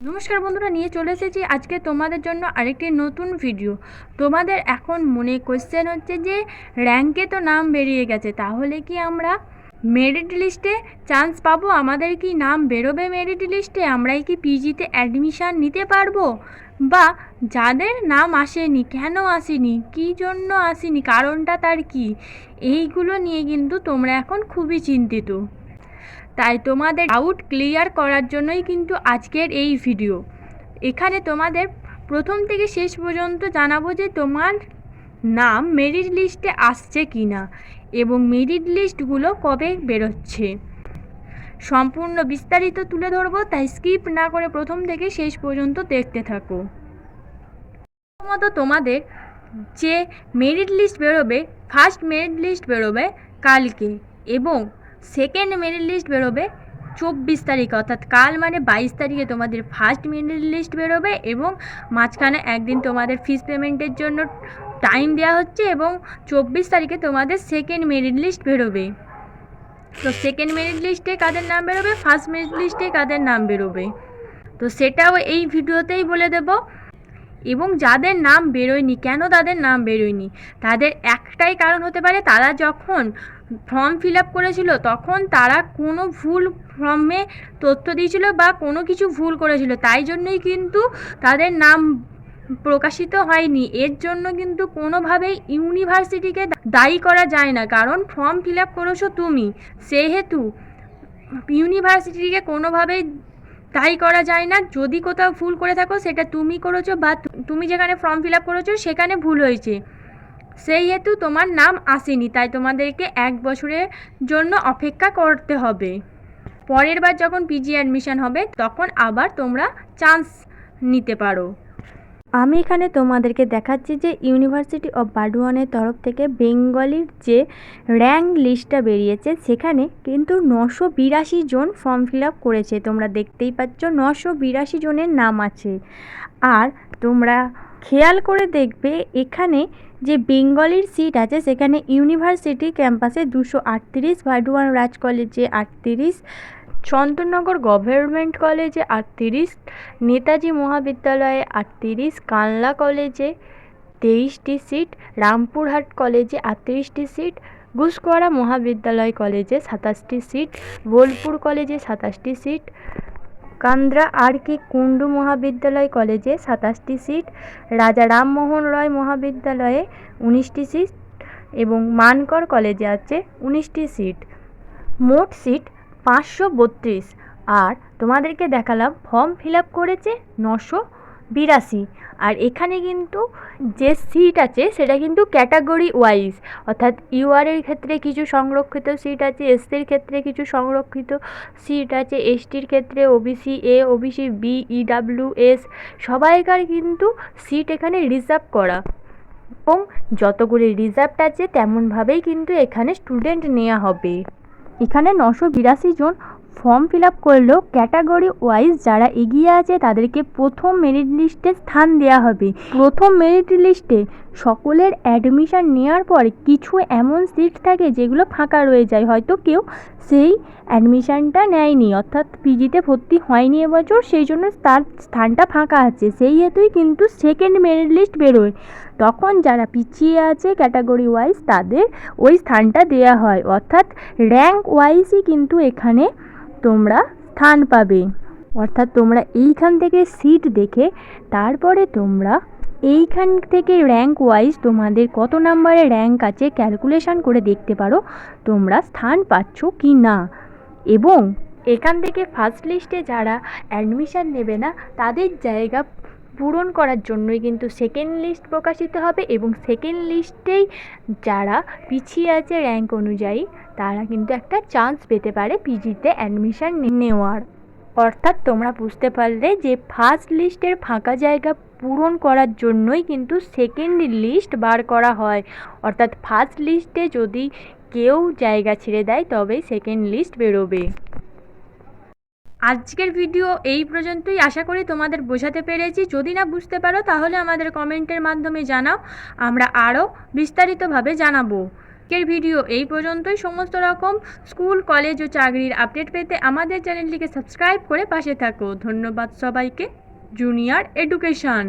নমস্কার বন্ধুরা, নিয়ে চলে এসেছি আজকে তোমাদের জন্য আরেকটি নতুন ভিডিও তোমাদের এখন মনে কোশ্চেন হচ্ছে যে র্যাঙ্কে তো নাম বেরিয়ে গেছে, তাহলে কি আমরা মেরিট লিস্টে চান্স পাবো? আমাদের কি নাম বেরোবে মেরিট লিস্টে আমরাই কি পিজিতে অ্যাডমিশান নিতে পারব? বা যাদের নাম আসেনি, কেন আসেনি? কী জন্য আসেনি? কারণটা তার কি? এইগুলো নিয়ে কিন্তু তোমরা এখন খুবই চিন্তিত। তাই তোমাদের ডাউট ক্লিয়ার করার জন্যই কিন্তু আজকের এই ভিডিও এখানে তোমাদের প্রথম থেকে শেষ পর্যন্ত জানাব যে তোমার নাম মেরিট লিস্টে আসছে কি না এবং মেরিট লিস্টগুলো কবে বেরোচ্ছে। সম্পূর্ণ বিস্তারিত তুলে ধরবো, তাই স্কিপ না করে প্রথম থেকে শেষ পর্যন্ত দেখতে থাকো। প্রথমত তোমাদের যে মেরিট লিস্ট বেরোবে ফার্স্ট মেরিট লিস্ট বেরোবে কালকে এবং সেকেন্ড মেরিট লিস্ট বেরোবে চব্বিশ তারিখ, অর্থাৎ কাল মানে বাইশ তারিখে তোমাদের ফার্স্ট মেরিট লিস্ট বেরোবে এবং মাঝখানে একদিন তোমাদের ফিস পেমেন্টের জন্য টাইম দেওয়া হচ্ছে এবং চব্বিশ তারিখে তোমাদের সেকেন্ড মেরিট লিস্ট বেরোবে। তো সেকেন্ড মেরিট লিস্টে কাদের নাম বেরোবে? ফার্স্ট মেরিট লিস্টে কাদের নাম বেরোবে? তো সেটাও এই ভিডিওতেই বলে দেবো। এবং যাদের নাম বেরোয়নি, কেন তাদের নাম বেরোয়নি? তাদের একটাই কারণ হতে পারে, তারা যখন ফর্ম ফিল আপ করেছিল, তখন তারা কোনো ভুল ফর্মে তথ্য দিয়েছিল বা কোনো কিছু ভুল করেছিল। তাই জন্যই কিন্তু তাদের নাম প্রকাশিত হয়নি। এর জন্য কিন্তু কোনোভাবেই ইউনিভার্সিটিকে দায়ী করা যায় না। কারণ ফর্ম ফিল আপ করেছ তুমি। সেহেতু ইউনিভার্সিটিকে কোনোভাবেই দায়ী করা যায় না। যদি কোথাও ভুল করে থাকো, সেটা তুমি করেছ বা তুমি যেখানে ফর্ম ফিল আপ করেছ, সেখানে ভুল হয়েছে। সেই হেতু তোমার নাম আসেনি, তাই তোমাদেরকে এক বছরের জন্য অপেক্ষা করতে হবে। পরের বার যখন পিজি অ্যাডমিশন হবে, তখন আবার তোমরা চান্স নিতে পারো। আমি এখানে তোমাদেরকে দেখাচ্ছি যে ইউনিভার্সিটি অফ বার্ডওয়ানের তরফ থেকে বেঙ্গলির যে র্যাঙ্ক লিস্টটা বেরিয়েছে, সেখানে কিন্তু নশো বিরাশি জন ফর্ম ফিল আপ করেছে। তোমরা দেখতেই পাচ্ছ নশো বিরাশি জনের নাম আছে। আর তোমরা খেয়াল করে দেখবে, এখানে যে বেঙ্গলির সিট আছে, সেখানে ইউনিভার্সিটি ক্যাম্পাসে দুশো আটত্রিশ বার্ডওয়ান রাজ কলেজে আটত্রিশ চন্দননগর গভর্নমেন্ট কলেজে আটত্রিশ, নেতাজি মহাবিদ্যালয়ে আটত্রিশ, কানলা কলেজে তেইশটি সিট, রামপুরহাট কলেজে আটত্রিশটি সিট ঘুষকরা মহাবিদ্যালয় কলেজে সাতাশটি সিট, বোলপুর কলেজে সাতাশটি সিট, কান্দ্রা আর কে কুন্ডু মহাবিদ্যালয় কলেজে সাতাশটি সিট, রাজা রামমোহন রয় মহাবিদ্যালয়ে উনিশটি সিট এবং মানকর কলেজে আছে উনিশটি সিট। মোট সিট পাঁচশো বত্রিশ। আর তোমাদেরকে দেখালাম ফর্ম ফিল আপ করেছে নশো বিরাশি। আর এখানে কিন্তু যে সিট আছে, সেটা কিন্তু ক্যাটাগরি ওয়াইজ অর্থাৎ ইউআরের ক্ষেত্রে কিছু সংরক্ষিত সিট আছে এসসির ক্ষেত্রে কিছু সংরক্ষিত সিট আছে এসটির ক্ষেত্রে OBC A OBC B E W S সবাইকার কিন্তু সিট এখানে রিজার্ভ করা। এবং যতগুলি রিজার্ভ আছে, তেমনভাবেই কিন্তু এখানে স্টুডেন্ট নেওয়া হবে। এখানে নশো বিরাশি জন ফর্ম ফিল আপ করলেও ক্যাটাগরি ওয়াইজ যারা এগিয়ে আছে, তাদেরকে প্রথম মেরিট লিস্টে স্থান দেওয়া হবে। প্রথম মেরিট লিস্টে সকলের অ্যাডমিশন নেওয়ার পর কিছু এমন সিট থাকে যেগুলো ফাঁকা রয়ে যায়। হয়তো কেউ সেই অ্যাডমিশানটা নেয়নি, অর্থাৎ পিজিতে ভর্তি হয়নি এবছর, সেই জন্য তার স্থানটা ফাঁকা আছে। সেই হেতুই কিন্তু সেকেন্ড মেরিট লিস্ট বেরোয়। তখন যারা পিছিয়ে আছে ক্যাটাগরি ওয়াইজ তাদের ওই স্থানটা দেওয়া হয়। অর্থাৎ র্যাঙ্ক ওয়াইজই কিন্তু এখানে তোমরা স্থান পাবে। অর্থাৎ তোমরা এইখান থেকে সিট দেখে তারপরে তোমরা এইখান থেকে র্যাঙ্ক ওয়াইজ তোমাদের কত নাম্বারে র্যাঙ্ক আছে ক্যালকুলেশন করে দেখতে পারো তোমরা স্থান পাচ্ছ কি না। এবং এখান থেকে ফার্স্ট লিস্টে যারা অ্যাডমিশান নেবে না, তাদের জায়গা পূরণ করার জন্যই কিন্তু সেকেন্ড লিস্ট প্রকাশিত হবে এবং সেকেন্ড লিস্টেই যারা পিছিয়ে আছে র্যাঙ্ক অনুযায়ী, তারা কিন্তু একটা চান্স পেতে পারে পিজিতে অ্যাডমিশান নেওয়ার। অর্থাৎ তোমরা বুঝতে পারলে যে ফার্স্ট লিস্টের ফাঁকা জায়গা পূরণ করার জন্যই কিন্তু সেকেন্ড লিস্ট বার করা হয়। অর্থাৎ ফার্স্ট লিস্টে যদি কেউ জায়গা ছেড়ে দেয়, তবেই সেকেন্ড লিস্ট বেরোবে। আজকের ভিডিও এই পর্যন্তই। আশা করি তোমাদের বোঝাতে পেরেছি। যদি না বুঝতে পারো, তাহলে আমাদের কমেন্টের মাধ্যমে জানাও। আমরা আরও বিস্তারিতভাবে জানাব। আজকের ভিডিও এই পর্যন্তই। সমস্ত রকম স্কুল, কলেজ ও চাকরির আপডেট পেতে আমাদের চ্যানেলটিকে সাবস্ক্রাইব করে পাশে থাকো। ধন্যবাদ সবাইকে। Junior education.